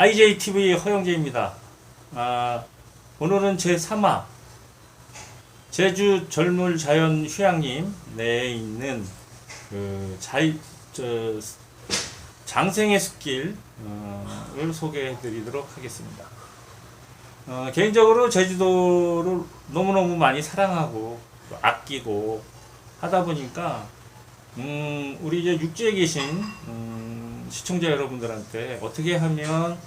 IJTV 허영재입니다. 아, 오늘은 제 3화 제주 젊을 자연 휴양림 내에 있는 그 자이, 저, 장생의 숲길을 소개해 드리도록 하겠습니다. 어, 개인적으로 제주도를 너무너무 많이 사랑하고 또 아끼고 하다 보니까 음, 우리 이제 육지에 계신 음, 시청자 여러분들한테 어떻게 하면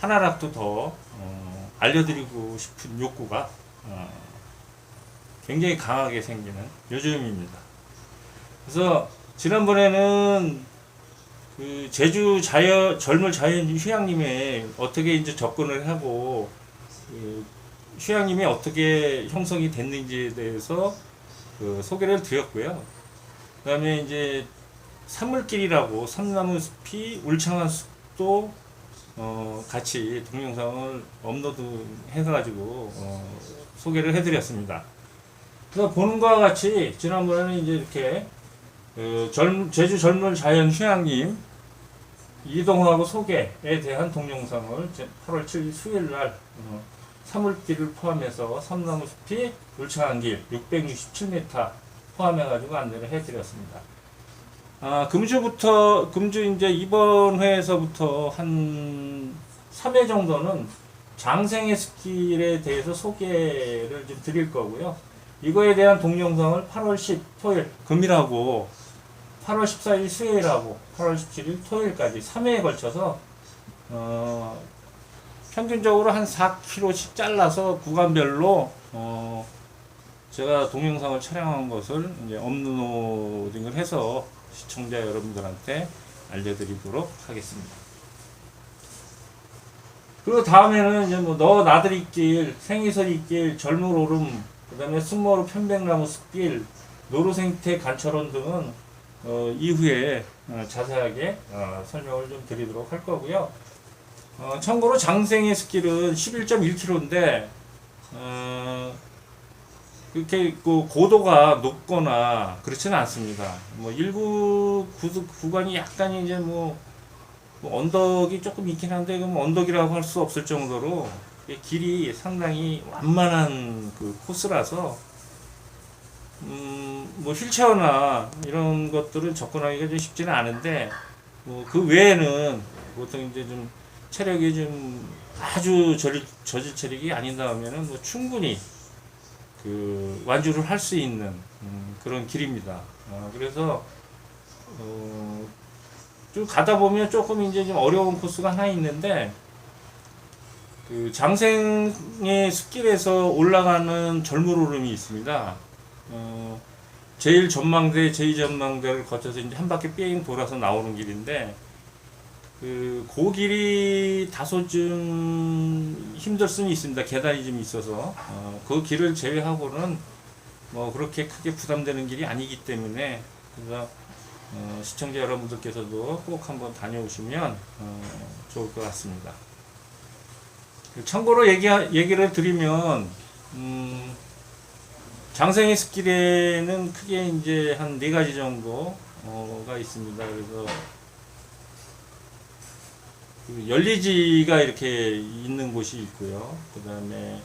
하나라도 더 어, 알려드리고 싶은 욕구가 어, 굉장히 강하게 생기는 요즘입니다. 그래서 지난번에는 그 제주 자연 젊을 자연 휴양림에 어떻게 이제 접근을 하고 그 휴양림이 어떻게 형성이 됐는지에 대해서 그 소개를 드렸고요. 그 다음에 이제 산물길이라고 삼나무 숲이 울창한 숲도 어, 같이 동영상을 업로드 해가지고 어, 소개를 해드렸습니다. 그래서 보는 것과 같이 지난번에는 이제 이렇게 그 젊, 제주 젊은 자연 휴양림 이동하고 소개에 대한 동영상을 8월 7일 수요일 날 어, 사물길을 포함해서 삼나무 숲이 울창한 길 667m 포함해가지고 안내를 해드렸습니다. 아, 금주부터, 금주 이제 이번 회에서부터 한 3회 정도는 장생의 숲길에 대해서 소개를 좀 드릴 거고요. 이거에 대한 동영상을 8월 10 토요일, 금일하고 8월 14일 수요일하고 8월 17일 토요일까지 3회에 걸쳐서 어, 평균적으로 한 4km씩 잘라서 구간별로 어, 제가 동영상을 촬영한 것을 이제 업로딩을 해서 시청자 여러분들한테 알려드리도록 하겠습니다. 그리고 다음에는 이제 뭐 너 나들이길, 생이설이길, 젊은 오름, 그 다음에 숨모루 편백나무 숲길, 노루생태 간철원 등은 어, 이후에 어, 자세하게 어, 설명을 좀 드리도록 할 거고요. 어, 참고로 장생의 숲길은 11.1km인데 어, 그렇게 그 고도가 높거나 그렇지는 않습니다. 뭐 일부 구, 구간이 약간 이제 뭐, 뭐 언덕이 조금 있긴 한데 그럼 언덕이라고 할 수 없을 정도로 이 길이 상당히 완만한 그 코스라서 음, 뭐 휠체어나 이런 것들은 접근하기가 좀 쉽지는 않은데 뭐 그 외에는 보통 이제 좀 체력이 좀 아주 저질, 저질 체력이 아닌다면은 뭐 충분히 그 완주를 할 수 있는 음, 그런 길입니다. 어, 그래서 어, 좀 가다 보면 조금 이제 좀 어려운 코스가 하나 있는데 그 장생의 숲길에서 올라가는 절무오름이 있습니다. 어, 제일 전망대, 제2 전망대를 거쳐서 이제 한 바퀴 삥 돌아서 나오는 길인데 그, 그 길이 다소 좀 힘들 수는 있습니다. 계단이 좀 있어서. 어, 그 길을 제외하고는 뭐 그렇게 크게 부담되는 길이 아니기 때문에 그래서 어, 시청자 여러분들께서도 꼭 한번 다녀오시면 어, 좋을 것 같습니다. 참고로 얘기, 얘기를 드리면, 음, 장생의 숲길에는 크게 이제 한 네 가지 정도가 있습니다. 그래서 그 연리지가 이렇게 있는 곳이 있고요. 그 다음에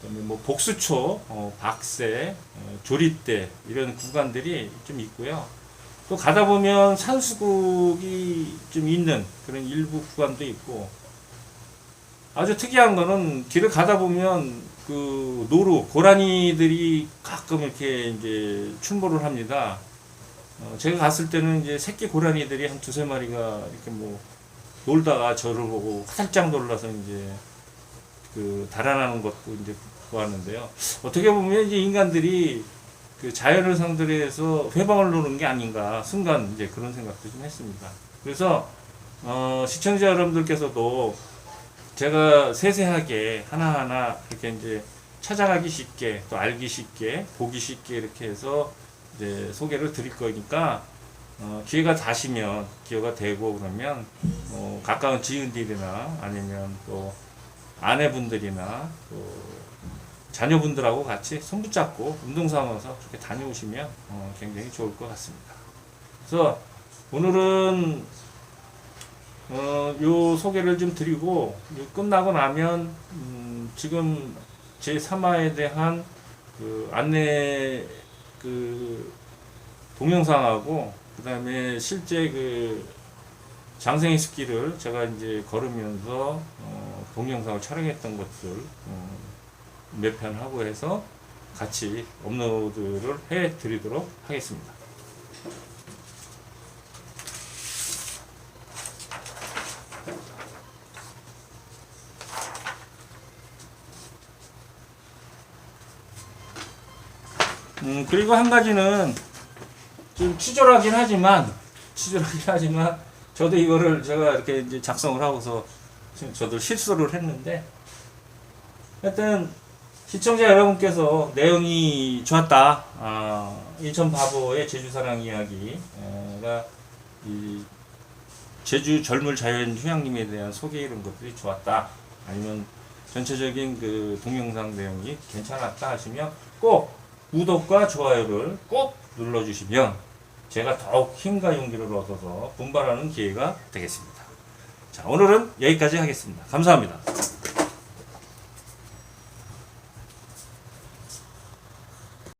그다음에 뭐 복수초, 어, 박새, 어, 조립대 이런 구간들이 좀 있고요. 또 가다 보면 산수국이 좀 있는 그런 일부 구간도 있고 아주 특이한 거는 길을 가다 보면 그 노루 고라니들이 가끔 이렇게 이제 출몰을 합니다. 어, 제가 갔을 때는 이제 새끼 고라니들이 한 두세 마리가 이렇게 뭐 놀다가 저를 보고 화들짝 놀라서 이제 그 달아나는 것도 이제 보았는데요. 어떻게 보면 이제 인간들이 그 자연을 상대로 해서 회방을 노는 게 아닌가 순간 이제 그런 생각도 좀 했습니다. 그래서 어, 시청자 여러분들께서도 제가 세세하게 하나하나 이렇게 이제 찾아가기 쉽게 또 알기 쉽게 보기 쉽게 이렇게 해서 이제 소개를 드릴 거니까 어, 기회가 다시면 기회가 되고 그러면 어, 가까운 지인들이나 아니면 또 아내분들이나 또 자녀분들하고 같이 손 붙잡고 운동 삼아서 그렇게 다녀오시면 어, 굉장히 좋을 것 같습니다. 그래서 오늘은 어, 요 소개를 좀 드리고 요 끝나고 나면 음, 지금 제 3화에 대한 그 안내 그 동영상하고 그 다음에 실제 그 장생의 숲길을 제가 이제 걸으면서 어, 동영상을 촬영했던 것들 어, 몇 편 하고 해서 같이 업로드를 해 드리도록 하겠습니다. 음, 그리고 한 가지는 좀 치졸하긴 하지만, 치졸하긴 하지만, 저도 이거를 제가 이렇게 이제 작성을 하고서 지금 저도 실수를 했는데, 하여튼, 시청자 여러분께서 내용이 좋았다. 아, 인천 바보의 제주사랑 이야기가 이 제주 젊을 자연 휴양림에 대한 소개 이런 것들이 좋았다. 아니면 전체적인 그 동영상 내용이 괜찮았다 하시면 꼭 구독과 좋아요를 꼭 눌러주시면 제가 더욱 힘과 용기를 얻어서 분발하는 기회가 되겠습니다. 자, 오늘은 여기까지 하겠습니다. 감사합니다.